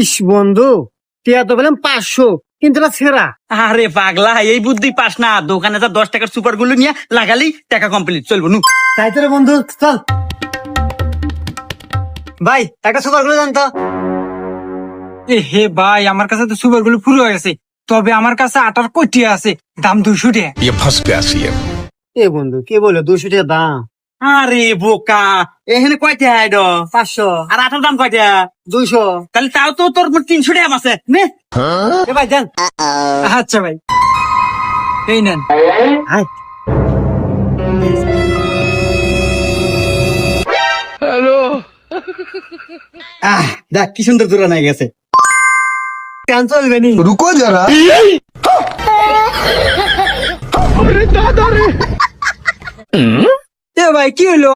ইস বন্ধু টিয়া তো বললাম পাঁচশো কিন্তু না ছেঁড়া। আরে পাগলা এই বুদ্ধি পাস না। দোকানে যা দশ টাকার সুপারগুলো নিয়ে লাগালি টাকা কমপ্লিট চলবো নু। তাই তো বন্ধু চল। ভাই একটা সুপারগুলো জানতো এ হে ভাই আমার কাছে তো সুপারগুলো পুরো হয়ে গেছে। তবে আমার কাছে আটার কোটি আছে দাম দুশো টাকা। এ বন্ধু কে বলো দুশো টাকা দাম? আরে বোকা এখানে কয়টা আইড? পাঁচশো। আর আটার দাম কয়টা? দুইশো। তাহলে তাও তো তোর তিনশো টাকা আছে নে। হ্যাঁ? ভাই যান। আচ্ছা ভাই। এই নেন। আহ দেখ কি সুন্দর দূরা নাই গেছে। রুকো যারা। হ্যাঁ? দাদা রে! ভাই কি হলো